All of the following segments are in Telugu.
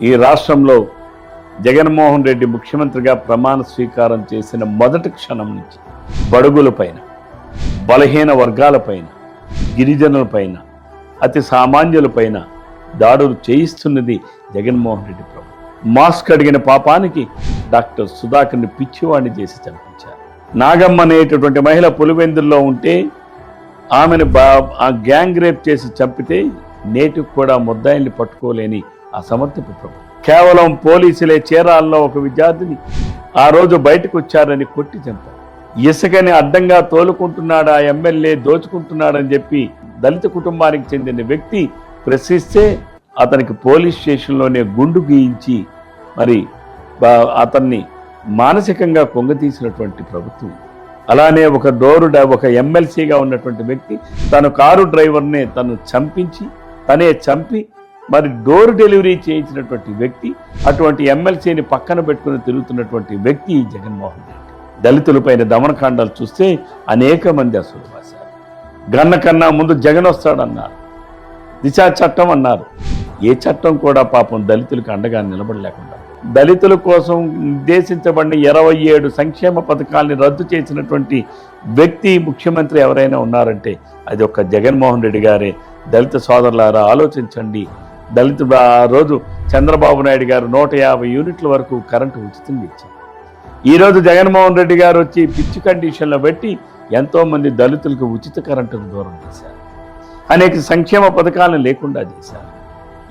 ఈ రాష్ట్రంలో జగన్మోహన్ రెడ్డి ముఖ్యమంత్రిగా ప్రమాణ స్వీకారం చేసిన మొదటి క్షణం నుంచి బడుగులపైన బలహీన వర్గాలపైన గిరిజనులపైన అతి సామాన్యులపైన దాడులు చేయిస్తున్నది జగన్మోహన్ రెడ్డి ప్రభుత్వం మాస్క్ అడిగిన పాపానికి డాక్టర్ సుధాకర్ని పిచ్చివాడిని చేసి చంపించారు. నాగమ్మ అనేటటువంటి మహిళ పులివెందుల్లో ఉంటే ఆమెను బా ఆ గ్యాంగ్ రేప్ చేసి చంపితే నేటికి కూడా ముద్దాయిల్ని పట్టుకోలేని అసమర్థపు ప్రభుత్వం కేవలం పోలీసులే చీరాల్లో ఒక విద్యార్థిని ఆ రోజు బయటకు వచ్చారని కొట్టి చంపారు. ఇసుకని అడ్డంగా తోలుకుంటున్నాడు ఆ ఎమ్మెల్యే దోచుకుంటున్నాడని చెప్పి దళిత కుటుంబానికి చెందిన వ్యక్తి ప్రశ్నిస్తే అతనికి పోలీస్ స్టేషన్లోనే గుండు గీయించి మరి అతన్ని మానసికంగా కొంగతీసినటువంటి ప్రభుత్వం. అలానే ఒక డోరు ఒక ఎమ్మెల్సీగా ఉన్నటువంటి వ్యక్తి తను కారు డ్రైవర్నే తను చంపించి తనే చంపి మరి డోర్ డెలివరీ చేయించినటువంటి వ్యక్తి అటువంటి ఎమ్మెల్సీని పక్కన పెట్టుకుని తిరుగుతున్నటువంటి వ్యక్తి జగన్మోహన్ రెడ్డి. దళితులపైన దమనకాండాలు చూస్తే అనేక మంది అసలు రాశారు గన్న కన్నా ముందు జగన్ వస్తాడన్నారు. దిశా చట్టం అన్నారు. ఏ చట్టం కూడా పాపం దళితులకు అండగా నిలబడలేకుండా. దళితుల కోసం నిర్దేశించబడిన ఇరవై ఏడు సంక్షేమ పథకాల్ని రద్దు చేసినటువంటి వ్యక్తి ముఖ్యమంత్రి ఎవరైనా ఉన్నారంటే అది ఒక జగన్మోహన్ రెడ్డి గారే. దళిత సోదరులారా ఆలోచించండి. దళితుడు ఆ రోజు చంద్రబాబు నాయుడు గారు నూట యాభై యూనిట్ల వరకు కరెంటు ఉచితంగా ఇచ్చారు. ఈరోజు జగన్మోహన్ రెడ్డి గారు వచ్చి పిచ్చి కండిషన్లో పెట్టి ఎంతోమంది దళితులకు ఉచిత కరెంటును దూరం చేశారు. అనేక సంక్షేమ పథకాలను లేకుండా చేశారు.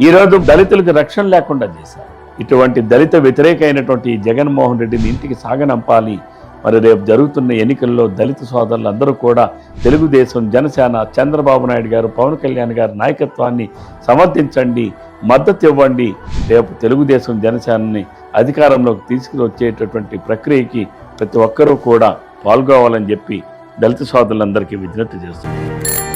ఈరోజు దళితులకు రక్షణ లేకుండా చేశారు. ఇటువంటి దళిత వ్యతిరేకమైనటువంటి జగన్మోహన్ రెడ్డిని ఇంటికి సాగనంపాలి మరి రేపు జరుగుతున్న ఎన్నికల్లో దళిత సోదరులు అందరూ కూడా తెలుగుదేశం జనసేన చంద్రబాబు నాయుడు గారు పవన్ కళ్యాణ్ గారి నాయకత్వాన్ని సమర్థించండి మద్దతు ఇవ్వండి. రేపు తెలుగుదేశం జనసేనని అధికారంలోకి తీసుకువచ్చేటటువంటి ప్రక్రియకి ప్రతి ఒక్కరూ కూడా పాల్గొవాలని చెప్పి దళిత సోదరులందరికీ విజ్ఞప్తి చేస్తున్నారు